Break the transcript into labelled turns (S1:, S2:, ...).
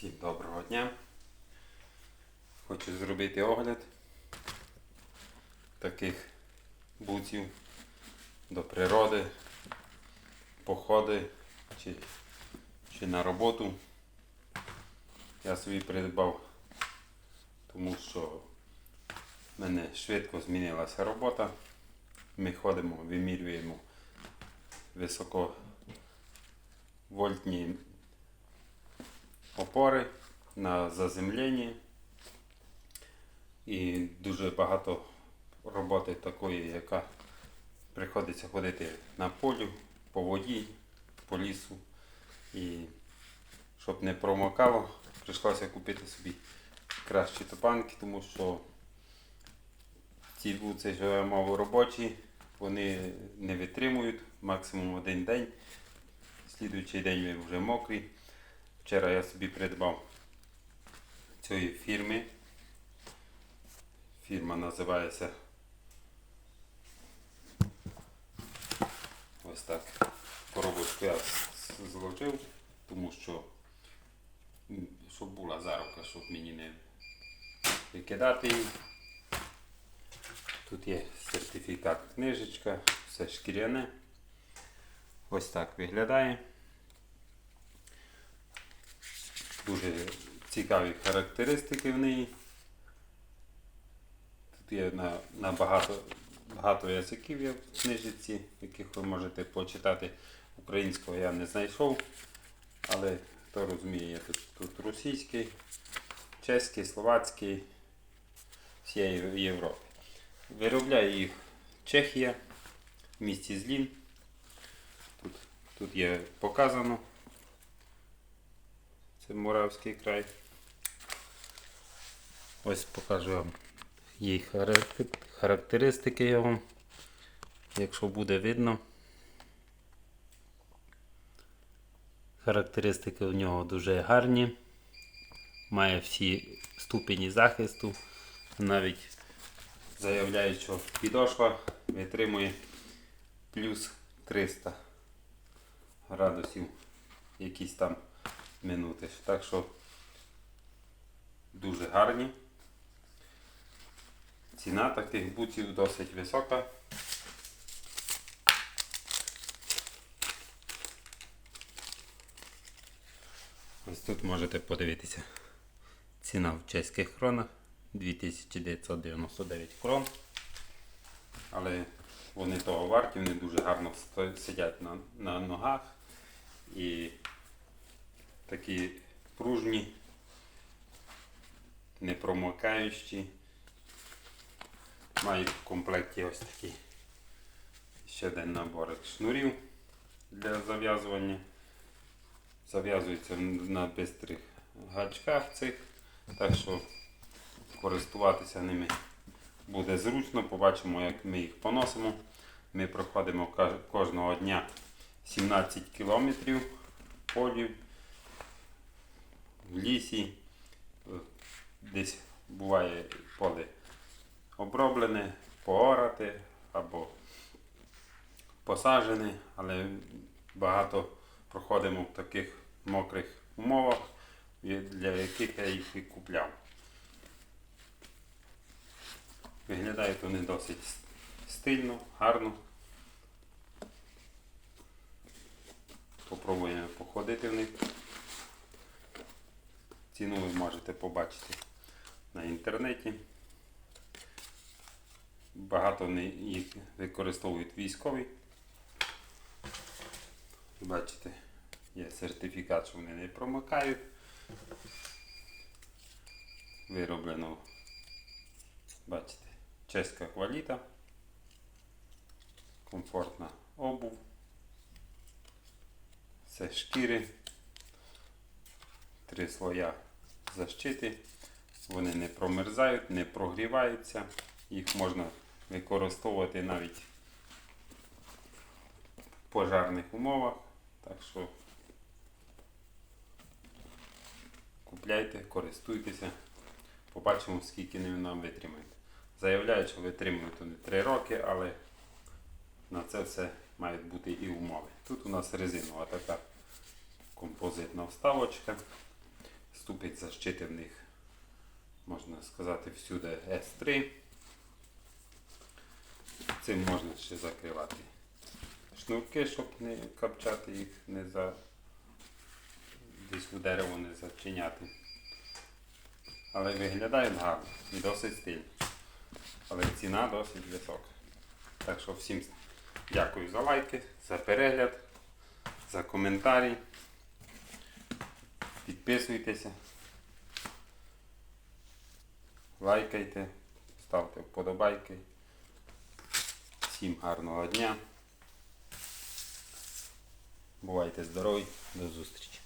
S1: Всім доброго дня. Хочу зробити огляд таких буців до природи, походи чи, чи на роботу. Я собі придбав, тому що в мене швидко змінилася робота. Ми ходимо, вимірюємо високовольтні опори на заземленні. І дуже багато роботи такої, яка приходиться ходити на полю, по воді, по лісу. І щоб не промокало, прийшлося купити собі кращі топанки, тому що ці вуци, що я мав робочі, вони не витримують максимум один день. Слідуючий день він вже мокрий. Вчора я собі придбав цієї фірми. Фірма називається ось так. Коробочку я зложив, тому що щоб була зарука, щоб мені не викидати її. Тут є сертифікат книжечка, все шкіряне. Ось так виглядає. Дуже цікаві характеристики в неї. Тут є на, на багато, багато язиків є в книжці, яких ви можете почитати. Українського я не знайшов, але хто розуміє, тут, тут російський, чеський, словацький, всієї Європи. Виробляє їх Чехія в місті Злін. Тут, тут є показано. Це Моравський край. Ось покажу вам її характеристики вам, якщо буде видно. Характеристики у нього дуже гарні. Має всі ступені захисту. Навіть заявляє, що підошва витримує плюс 300 градусів якісь там минути. Так що дуже гарні. Ціна таких бутів досить висока. Ось тут можете подивитися. Ціна в чеських кронах 2999 крон. Але вони того варті, вони дуже гарно сидять на, на ногах і такі пружні, непромокаючі. Мають в комплекті ось такий ще один набор шнурів для зав'язування. Зав'язується на бистрих гачках цих, так що користуватися ними буде зручно. Побачимо, як ми їх поносимо. Ми проходимо кожного дня 17 кілометрів полів в лісі. Е, Десь буває поле оброблене, поорати або посаджене, але багато проходимо в таких мокрих умовах, для яких я їх і купляв. Виглядають вони досить стильно, гарно. Попробуємо походити в них. Ціну ви можете побачити на інтернеті. Багато їх використовують військові. Бачите, є сертифікат, що вони не промикають. Вироблено, бачите, чеська кваліта, комфортна обув, це шкіри, три слоя защити, вони не промерзають, не прогріваються, їх можна використовувати навіть в пожарних умовах. Так що купляйте, користуйтеся, побачимо, скільки нам витримають. Заявляють, що витримують вони 3 роки, але на це все мають бути і умови. Тут у нас резинова така композитна вставочка. З защити в них, можна сказати, всюди S3. Цим можна ще закривати шнурки, щоб не капчати їх, не за десь у дерево не зачиняти. Але виглядає гарно і досить стильно. Але ціна досить висока. Так що всім дякую за лайки, за перегляд, за коментарі. Підписуйтеся, лайкайте, ставте вподобайки. Всім гарного дня. Бувайте здорові, до зустрічі.